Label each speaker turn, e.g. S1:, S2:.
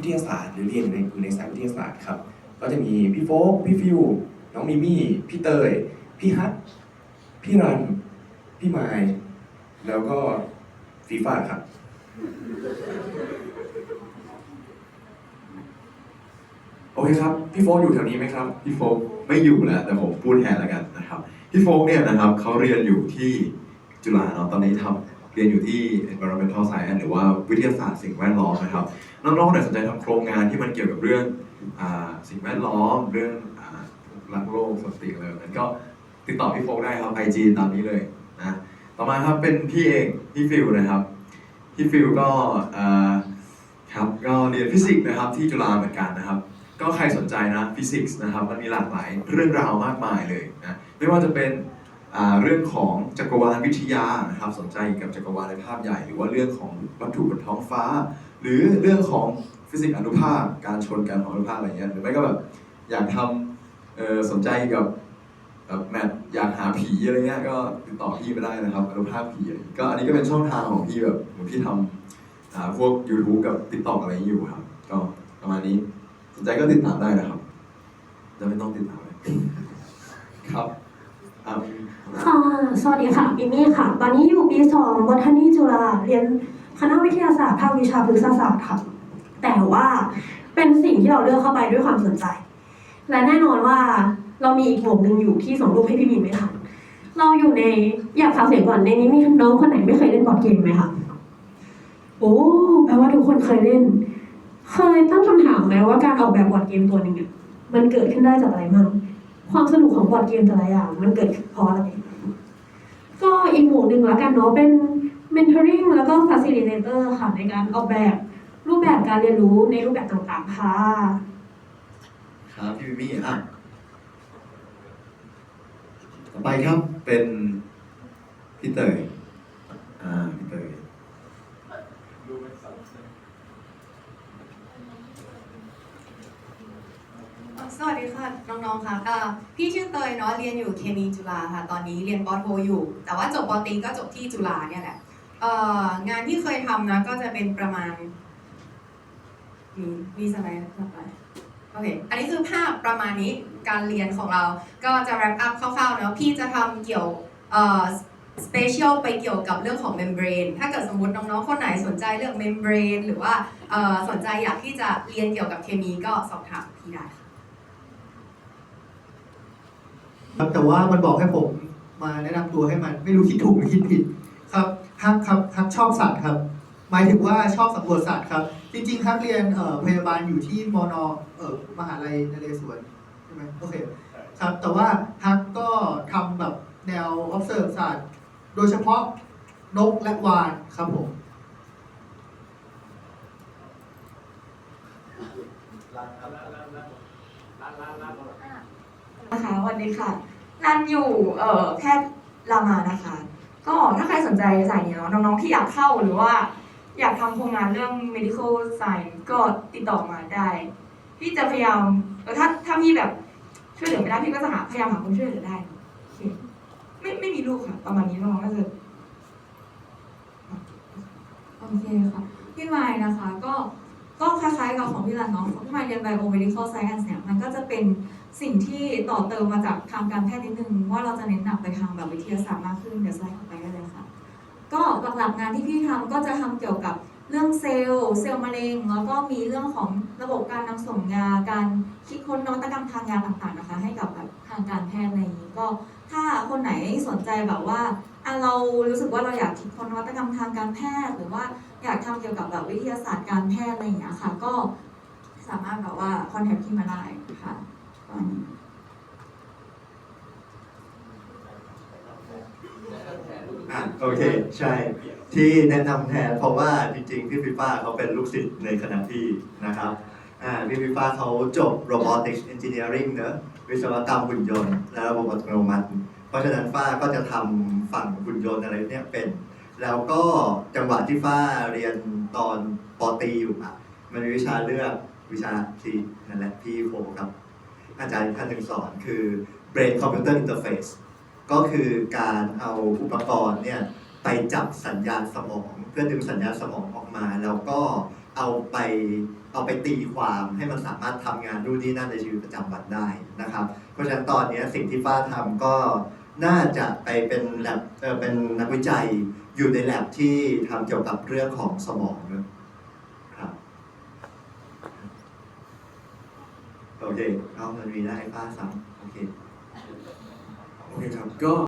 S1: วิทยาศาสตร์หรือเรียนอยู่ในอยู่ในสายวิทยาศาสตร์ครับ ก็จะมีพี่โฟกพี่ฟิว น้องมิมี่ พี่เตย พี่ฮัทพี่รัน พี่ไมล์แล้วก็ฟีฟ่าครับ โอเคครับ พี่โฟกอยู่แถวนี้ไหมครับ
S2: พี่โฟกไม่อยู่แล้วแต่ผมพูดแทนแล้วกันนะครับ พี่โฟกเนี่ยนะครับเขาเรียนอยู่ที่จุฬาเนาะตอนนี้ทำ เรียนอยู่ที่ environmental science หรือว่าวิทยาศาสตร์สิ่งแวดล้อมนะครับน้องๆเนี่ยสนใจทำโครงงานที่มันเกี่ยวกับเรื่องอสิ่งแวดล้อม เรื่องอรักโลกสติอะไรแบบนั้นก็ติดต่อพี่โฟกได้ครับ IG ตามนี้เลยนะต่อมาครับเป็นพี่เองพี่ฟิลนะครับพี่ฟิลก็ครับก็เรียนฟิสิกส์นะครับที่จุฬาเหมือนกันนะครับก็ใครสนใจนะฟิสิกส์นะครับมันมีหลากหลายเรื่องราวมากมายเลยนะไม่ว่าจะเป็น เรื่องของจักรวาลวิทยานะครับสนใจกับจักรวาลในภาพใหญ่ หรือว่าเรื่องของวัตถุบนท้องฟ้า หรือเรื่องของฟิสิกส์อนุภาคการชนกันของอนุภาคอะไรเงี้ยหรือไม่ก็แบบอยากทำสนใจกับแบบแมทอยากหาผีอะไรเงี้ยก็ติดต่อพี่ไปได้นะครับอนุภาคผีก็อันนี้ก็เป็นช่องทางของพี่แบบเหมือนพี่ทำอ่าพวก YouTube กับ TikTok อะไรอยู่ครับ ก็ประมาณนี้สนใจก็ติดตามได้นะครับจะไม่ต้องติดตามเลยครับ
S3: ค่ะ สวัสดีค่ะปิมี่ค่ะ ตอนนี้อยู่ปีสองบทานีจุฬาเรียนคณะวิทยาศาสตร์ภาควิชาพฤกษศาสตร์ค่ะ แต่ว่าเป็นสิ่งที่เราเลือกเข้าไปด้วยความสนใจ และแน่นอนว่าเรามีอีกหมวกหนึ่งอยู่ที่ส่งรูปให้พี่บีไม่ทันเราอยู่ในอยากฟังเสียงก่อนในนี้มีน้องคนไหนไม่เคยเล่นบอร์ดเกมไหมคะโอ้แปลว่าทุกคนเคยเล่น เคยตั้งคำถามไหมว่าการออกแบบบอร์ดเกมตัวหนึ่งอะมันเกิดขึ้นได้จากอะไรมั่ง ความสนุกของบอร์ดเกมแต่ละอย่างมันเกิดเพราะอะไร ก็อีกหมวดหนึ่งล้วกันเนาะเป็น mentoring แล้วก็ facilitator ค่ะในการออกแบบรูปแบบการเรียนรู้ในรูปแบบต่างๆค่ะ
S2: ครับพี่วิมี่อะต่อไปครับเป็นพี่เตยอ่าพี่เตย
S4: สวัสดีค่ะ น้องๆ ค่ะอ่าพี่ชื่อเตยเนาะเรียนอยู่เคมีจุฬาค่ะ ตอนนี้เรียนปอโทอยู่ แต่ว่าจบปอตีก็จบที่จุฬาเนี่ยแหละเอ่องานที่เคยทำนะก็จะเป็นประมาณ มีมีสไลด์ต่อไปโอเค อันนี้คือภาพประมาณนี้การเรียนของเรา ก็จะ wrap up คร่าวๆเนาะพี่จะทำเกี่ยวเอ่อ special ไปเกี่ยวกับเรื่องของ membrane ถ้าเกิดสมมติน้องๆ คนไหนสนใจเรื่อง membrane หรือว่าเอ่อสนใจอยากที่จะเรียนเกี่ยวกับเคมีก็สอบถามพี่ได้ค่ะ
S5: ครับแต่ว่ามันบอกให้ผมมาแนะนำตัวให้มัน ไม่รู้คิดถูกหรือคิดผิดครับฮักครับฮักชอบสัตว์ครับ หมายถึงว่าชอบสำรวจสัตว์ครับ จริงๆฮักเรียนเอ่อพยาบาลอยู่ที่มอนอเอ่อมหาลัยนเรศวรใช่ไหมโอเคครับแต่ว่าฮักก็ทำแบบแนว observe ศาสตร์โดยเฉพาะนกและวาฬครับผม
S6: น นะคะวันนี้ค่ะรันอยู่เอ่อแพทย์รามานะคะ ก็ถ้าใครสนใจสายนี้เนาะน้องๆที่อยากเข้าหรือว่า อยากทำโครงงานเรื่อง medical science ก็ติดต่อมาได้ พี่จะพยายามถ้าถ้าพี่แบบช่วยเหลือไม่ได้พี่ก็จะหาพยายามหาคนช่วยเหลือได้โอเคไม่ไม่มีลูกค่ะ ประมาณนี้น้องๆก็จะโอเคค่ะพี่ไมค์นะคะก็ก็คล้ายๆกับของพี่รันเนาะของพี่ไมค์เรียน biomedical science เนี่ยมันก็จะเป็น สิ่งที่ต่อเติมมาจากทางการแพทย์นิดนึงว่าเราจะเน้นหนักไปทางแบบวิทยาศาสตร์มากขึ้นเดี๋ยวสไลด์ต่อไปได้เลยค่ะ ก็หลักๆงานที่พี่ทำก็จะทำเกี่ยวกับเรื่องเซลล์เซลล์มะเร็ง แล้วก็มีเรื่องของระบบการนำส่งยาการคิดค้นนวัตกรรมทางยาต่างๆนะคะ ให้กับแบบทางการแพทย์อะไรอย่างนี้ก็ถ้าคนไหนสนใจแบบว่าเรารู้สึกว่าเราอยากคิดค้นนวัตกรรมทางการแพทย์ หรือว่าอยากทำเกี่ยวกับแบบวิทยาศาสตร์การแพทย์อะไรอย่างเงี้ยค่ะ ก็สามารถแบบว่าคอนแทคที่มาได้ค่ะ
S7: อะโอเคใช่ ที่แนะนำแทนเพราะว่าจริงๆ พี่ฟิฟ้าเขาเป็นลูกศิษย์ในคณะพี่นะครับอ่าพี่ฟิฟ้าเขาจบ robotics engineering เนอะวิศวกรรมหุ่นยนต์ และระบบอัตโนมัติ เพราะฉะนั้นฟ้าก็จะทำฝั่งหุ่นยนต์อะไรเนี่ยเป็น แล้วก็จังหวะที่ฟ้าเรียนตอนปอตรีอยู่อะ มันมีวิชาเลือกวิชาที่นั่นแหละพี่โคครับ อาจารย์ท่านหนึ่งสอนคือ brain computer interface ก็คือการเอาอุปกรณ์เนี่ยไปจับสัญญาณสมอง เพื่อดึงสัญญาณสมองออกมา แล้วก็เอาไปเอาไปตีความให้มันสามารถทำงานนู่นนี่นั่นในชีวิตประจำวันได้นะครับ เพราะฉะนั้นตอนนี้สิ่งที่ฟ้าทำก็น่าจะไปเป็นแลบเออเป็นนักวิจัยอยู่ในแลบที่ทำเกี่ยวกับเรื่องของสมองนะครับ โอเค เอามันวีได้ป้าซ้ำโอเค
S1: โอเคครับ ก็